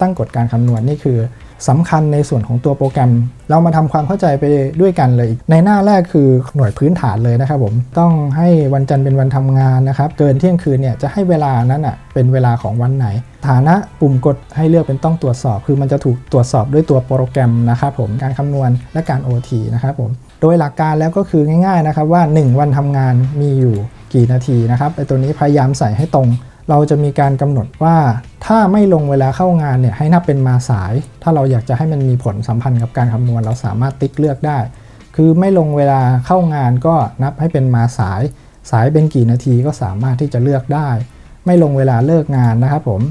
ตั้งกฎการคำนวณนี่คือสำคัญในส่วนของตัวโปรแกรม เรามาทำความเข้าใจไปด้วยกันเลย ในหน้าแรกคือหน่วยพื้นฐานเลยนะครับผมต้องให้วันจันทร์เป็นวันทำงานนะครับเกินเที่ยงคืนเนี่ยจะให้เวลานั้นอะเป็นเวลาของวันไหน ฐานะปุ่มกดให้เลือกเป็นต้องตรวจสอบ คือมันจะถูกตรวจสอบด้วยตัวโปรแกรมนะครับผมการคำนวณและการ OT นะครับผมโดยหลักการแล้วก็คือง่ายๆนะครับว่า 1 วันทำงานมีอยู่กี่นาทีนะครับไอตัวนี้พยายามใส่ให้ตรง เราจะมีการกำหนดว่าถ้าไม่ลงเวลาเข้างานเนี่ยให้นับเป็นมาสาย ถ้าเราอยากจะให้มันมีผลสัมพันธ์กับการคำนวณ เราสามารถติ๊กเลือกได้ คือไม่ลงเวลาเข้างานก็นับให้เป็นมาสาย สายเป็นกี่นาทีก็สามารถที่จะเลือกได้ ไม่ลงเวลาเลิกงานนะครับผม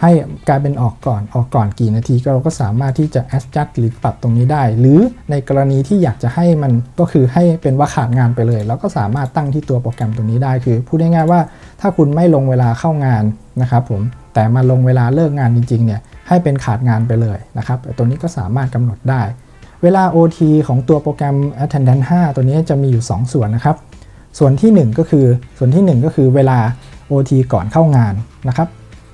ให้กลายเป็นออกก่อนออกก่อนกี่นาทีก็เราก็สามารถที่จะ adjust หรือปรับตรงนี้ได้ หรือในกรณีที่อยากจะให้มันก็คือให้เป็นว่าขาดงานไปเลยเราก็สามารถตั้งที่ตัวโปรแกรมตรงนี้ได้คือพูดง่ายๆว่า ถ้าคุณไม่ลงเวลาเข้างานนะครับผมแต่มาลงเวลาเลิกงานจริงๆเนี่ยให้เป็นขาดงานไปเลยนะครับตัวนี้ก็สามารถกำหนดได้ เวลา OT ของตัวโปรแกรม Attendant 5ตัวนี้จะมีอยู่ 2 ส่วนนะครับ ส่วนที่ 1 ก็คือส่วนที่ 1 ก็คือเวลา OT ก่อนเข้างานนะครับ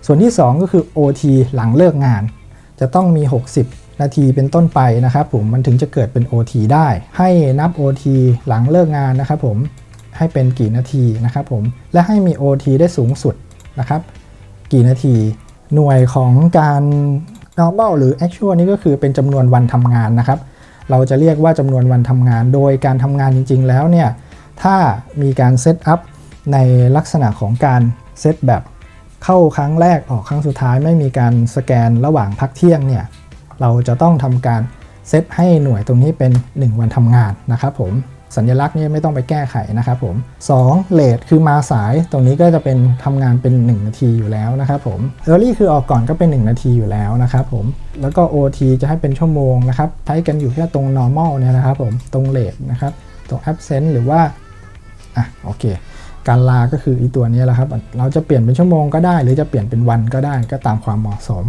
ส่วนที่ 2 ก็คือ OT หลังเลิกงาน จะต้องมี 60 นาทีเป็นต้นไปนะครับผมมันถึงจะเกิดเป็น OT ได้ ให้นับ OT หลังเลิกงานนะครับผม ให้เป็นกี่นาทีนะครับผมและให้มี OT ได้สูงสุดนะครับ กี่นาที หน่วยของการ normal หรือ actual นี่ก็คือเป็นจำนวนวันทำงานนะครับ เราจะเรียกว่าจำนวนวันทำงาน โดยการทำงานจริง ๆ แล้วเนี่ยถ้ามีการเซตอัพในลักษณะของการเซตแบบเข้าครั้งแรกออกครั้งสุดท้ายไม่มีการสแกนระหว่างพักเที่ยงเนี่ยเราจะต้องทำการเซตให้หน่วยตรงนี้เป็น 1 วันทำงานนะครับผม สัญลักษณ์นี้ไม่ต้องไปแก้ไขนะครับผม2เลทคือมาสายตรงนี้ก็จะเป็นทำงานเป็น 1 นาทีอยู่แล้วนะครับผม Early คือออกก่อนก็เป็น 1 นาทีอยู่แล้วนะครับผมแล้วก็ OT จะให้เป็นชั่วโมงนะครับใช้กันอยู่แค่ตรง normal เนี่ยนะครับผมตรงเลทนะครับตรง absent หรือว่าอะโอเคการลาก็คืออีตัวนี้แหละครับ เราจะเปลี่ยนเป็นชั่วโมงก็ได้ หรือจะเปลี่ยนเป็นวันก็ได้ก็ตามความเหมาะสม